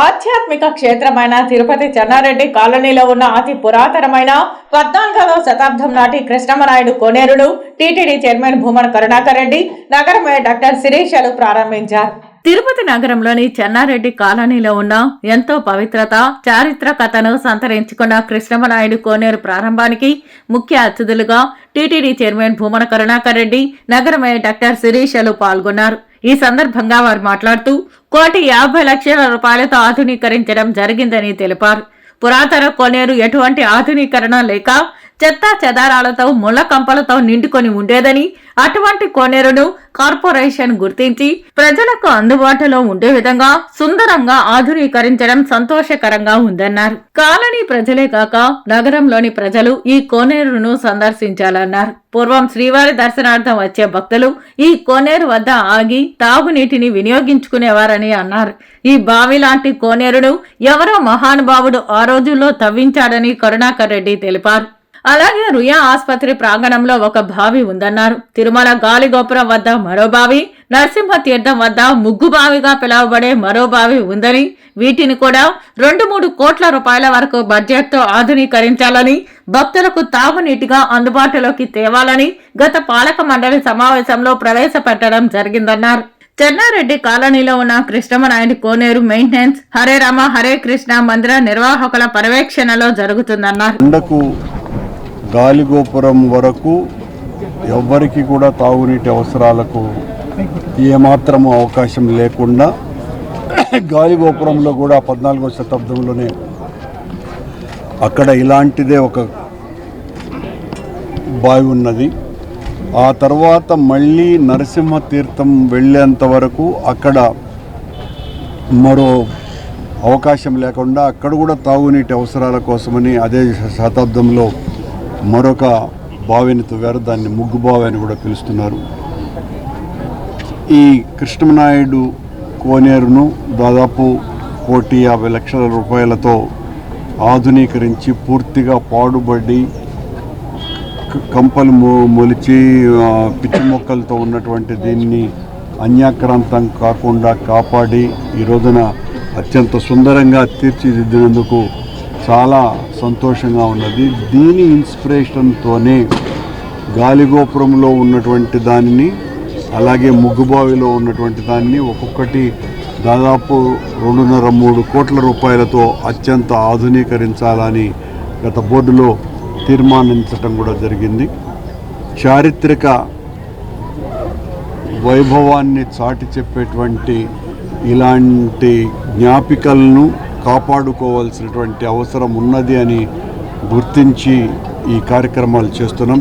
ఆధ్యాత్మిక క్షేత్రమైన తిరుపతి చెన్నారెడ్డి కాలనీలో ఉన్న అతి పురాతనమైన పద్నాలుగవ శతాబ్దం నాటి కృష్ణమనాయుడు కోనేరును టీటీడీ చైర్మన్ భూమన కరుణాకర్ రెడ్డి నగర మేయర్ డాక్టర్ శిరీషలు ప్రారంభించారు. తిరుపతి నగరంలోని చెన్నారెడ్డి కాలనీలో ఉన్న ఎంతో పవిత్రత చారిత్రకతను సంతరించుకున్న కృష్ణమనాయుడు కోనేరు ప్రారంభానికి ముఖ్య అతిథులుగా టీటీడీ చైర్మన్ భూమన కరుణాకర్ రెడ్డి నగర మేయర్ డాక్టర్ శిరీషలు పాల్గొన్నారు. ఈ సందర్భంగా వారు మాట్లాడుతూ కోటి యాభై లక్షల రూపాయలతో ఆధునీకరించడం జరిగిందని తెలిపారు. పురాతన కోనేరు ఎటువంటి ఆధునీకరణ లేక చెత్తా చెదారాలతో ముళ్ళ కంపలతో నిండుకొని ఉండేదని అటువంటి కోనేరును కార్పొరేషన్ గుర్తించి ప్రజలకు అందుబాటులో ఉండే విధంగా సుందరంగా ఆధునీకరించడం సంతోషకరంగా ఉందన్నారు. కాలనీ ప్రజలే కాక నగరంలోని ప్రజలు ఈ కోనేరును సందర్శించాలన్నారు. పూర్వం శ్రీవారి దర్శనార్థం వచ్చే భక్తులు ఈ కోనేరు వద్ద ఆగి తాగునీటిని వినియోగించుకునేవారని అన్నారు. ఈ బావి లాంటి కోనేరును ఎవరో మహానుభావుడు ఆ రోజుల్లో తవ్వించాడని కరుణాకర్ రెడ్డి తెలిపారు. అలాగే రుయా ఆసుపత్రి ప్రాంగణంలో ఒక బావి ఉందన్నారు. తిరుమల గాలిగోపురం వద్ద మరో బావి నరసింహ తీర్థం వద్ద ముగ్గు బావిగా పిలువబడే మరో బావి ఉందని వీటిని కూడా రెండు మూడు కోట్ల రూపాయల వరకు బడ్జెట్తో ఆధునీకరించాలని భక్తులకు తాగునీటిగా అందుబాటులోకి తేవాలని గత పాలక మండలి సమావేశంలో ప్రవేశపెట్టడం జరిగిందన్నారు. చెన్నారెడ్డి కాలనీలో ఉన్న కృష్ణమనాయుడు కోనేరు మెయింటెనెన్స్ హరే రామ హరే కృష్ణ మందిర నిర్వాహకుల పర్యవేక్షణలో జరుగుతుందన్నారు. గాలిగోపురం వరకు ఎవ్వరికి కూడా తాగునీటి అవసరాలకు ఏమాత్రము అవకాశం లేకుండా గాలిగోపురంలో కూడా పద్నాలుగో శతాబ్దంలోనే అక్కడ ఇలాంటిదే ఒక బావి ఉన్నది. ఆ తర్వాత మళ్ళీ నరసింహ తీర్థం వెళ్ళేంత వరకు అక్కడ మరో అవకాశం లేకుండా అక్కడ కూడా తాగునీటి అవసరాల కోసమని అదే శతాబ్దంలో మరొక బావిని తవ్వారు. దాన్ని ముగ్గు బావి అని కూడా పిలుస్తున్నారు. ఈ కృష్ణమనాయుడు కోనేరును దాదాపు కోటి యాభై లక్షల రూపాయలతో ఆధునీకరించి పూర్తిగా పాడుబడి కంపలు మొ- మొలిచి పిచ్చి మొక్కలతో ఉన్నటువంటి దీన్ని అన్యాక్రాంతం కాకుండా కాపాడి ఈ రోజున అత్యంత సుందరంగా తీర్చిదిద్దినందుకు చాలా సంతోషంగా ఉన్నది. దీని ఇన్స్పిరేషన్తోనే గాలిగోపురంలో ఉన్నటువంటి దానిని అలాగే ముగ్గుబావిలో ఉన్నటువంటి దాన్ని ఒక్కొక్కటి దాదాపు రెండున్నర మూడు కోట్ల రూపాయలతో అత్యంత ఆధునీకరించాలని గత బోర్డులో తీర్మానించటం కూడా జరిగింది. చారిత్రక వైభవాన్ని చాటి చెప్పేటువంటి ఇలాంటి జ్ఞాపికలను కాపాడుకోవాల్సినటువంటి అవసరం ఉన్నది అని గుర్తించి ఈ కార్యక్రమాలు చేస్తున్నాం.